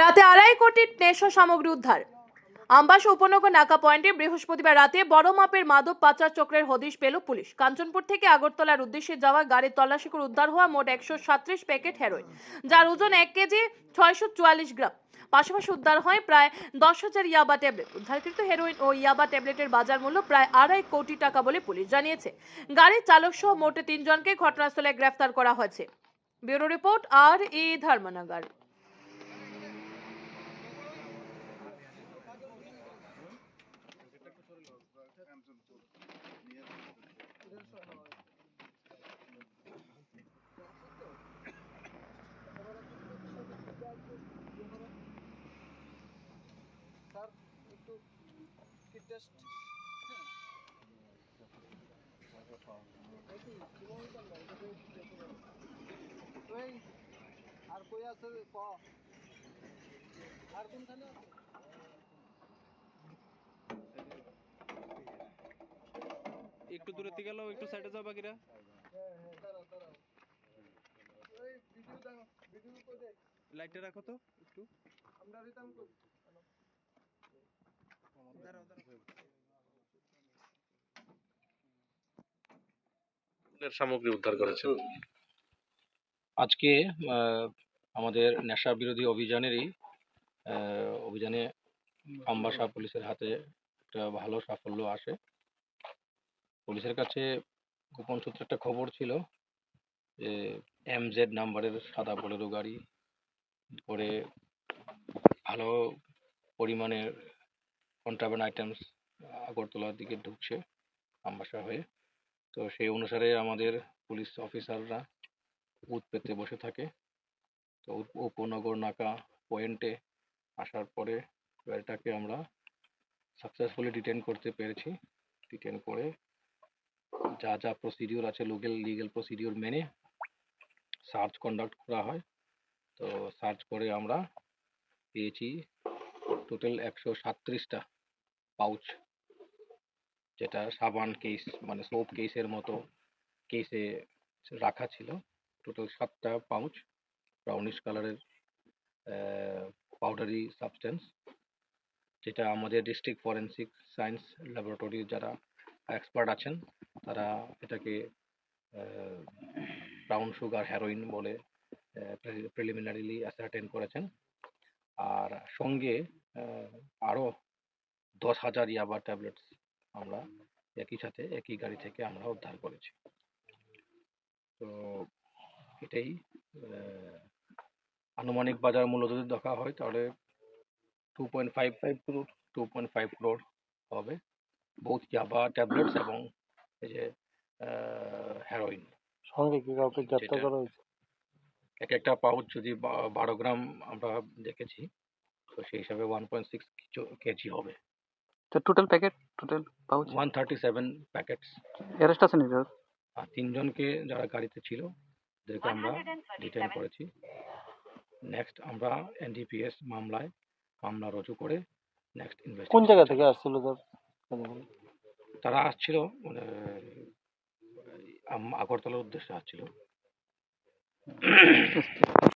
রাতে আড়াই কোটি নেশা সামগ্রী উদ্ধার। আমবাস উপনগর নাকা পয়েন্টে বৃহস্পতিবার রাতে বড় মাপের মাদক পাচার চক্রের হদিশ পেল পুলিশ। কাঞ্চনপুর থেকে আগরতলার উদ্দেশ্যে যাওয়া গাড়ির তল্লাশি করে উদ্ধার হওয়া মোট একশো সাত্রিশ প্যাকেট হেরোইন, যার ওজন এক কেজি ছয়শো চুয়াল্লিশ গ্রাম। পাশাপাশি উদ্ধার হয় প্রায় দশ হাজার ইয়াবা ট্যাবলেট। উদ্ধারকৃত হেরোইন ও ইয়াবা ট্যাবলেটের বাজার মূল্য প্রায় আড়াই কোটি টাকা বলে পুলিশ জানিয়েছে। গাড়ির চালক সহ মোটে তিনজনকে ঘটনাস্থলে গ্রেফতার করা হয়েছে। ব্যুরো রিপোর্ট আর ই ধর্মনগর। একটু টেস্ট ওই আর কই আছে ক? আর কোনখানে আছে? একটু দূরে থেকে গেলেও একটু সাইডে যাও বাকিরা। লাইটটা রাখো তো একটু। আমরা সামগ্রী উদ্ধার করেছেন। আজকে আমাদের নেশা বিরোধী অভিযানেরই অভিযানে আমবাসা পুলিশের হাতে একটা ভালো সাফল্য আসে। পুলিশের কাছে গোপন সূত্রে একটা খবর ছিল যে এম জেড নাম্বারের সাদা বোলেরো গাড়ি করে ভালো পরিমাণের কন্ট্রাব্যান্ড আইটেমস আগরতলার দিকে ঢুকছে আমবাসা হয়ে। তো সেই অনুসারে আমাদের পুলিশ অফিসাররা বুথ পেতে বসে থাকে। তো উপনগর নাকা পয়েন্টে আসার পরে গাড়িটাকে আমরা সাকসেসফুলি ডিটেন করতে পেরেছি। ডিটেন করে যা যা প্রসিডিওর আছে লোকাল লিগ্যাল প্রসিডিওর মেনে সার্চ কন্ডাক্ট করা হয়। তো সার্চ করে আমরা পেয়েছি টোটাল একশো সাতত্রিশটা পাউচ যেটা সাবান কেস মানে সোপ কেসের মতো কেসে রাখা ছিল। টোটাল সাতটা পাউচ ব্রাউনিশ কালারের পাউডারি সাবস্টেন্স যেটা আমাদের ডিস্ট্রিক্ট ফরেন্সিক সায়েন্স ল্যাবরেটরির যারা এক্সপার্ট আছেন তারা এটাকে ব্রাউন সুগার হেরোইন বলে প্রিলিমিনারিলি অ্যাসার্টেন করেছেন। আর সঙ্গে আহ, আরও দশ হাজার ইয়াবা ট্যাবলেটস আমরা একই সাথে একই গাড়ি থেকে আমরা উদ্ধার করেছি। তো এটাই আনুমানিক বাজার মূল্য যদি দেখা হয় তাহলে two point five five crore two point five crore হবে। বোথ ইয়াবা ট্যাবলেটস এবং এই যে হেরোইন সঙ্গে কি কাউকে গ্রেপ্তার করা হয়েছে? এক একটা পাউচ যদি বারো গ্রাম আমরা দেখেছি তো সেই হিসাবে ওয়ান পয়েন্ট সিক্স কেজি হবে। তো total packet total pouch one thirty seven packets arrest আছে নাকি? আর তিনজনকে যারা গাড়িতে ছিল তাদেরকে আমরা ডিটেন করেছি। নেক্সট আমরা এনডিপিএস মামলায় মামলা রুজু করে নেক্সট ইনভেস্ট কোন জায়গা থেকে আসছিল স্যার তারা আসছিল মানে আগরতলার উদ্দেশ্যে আসছিল।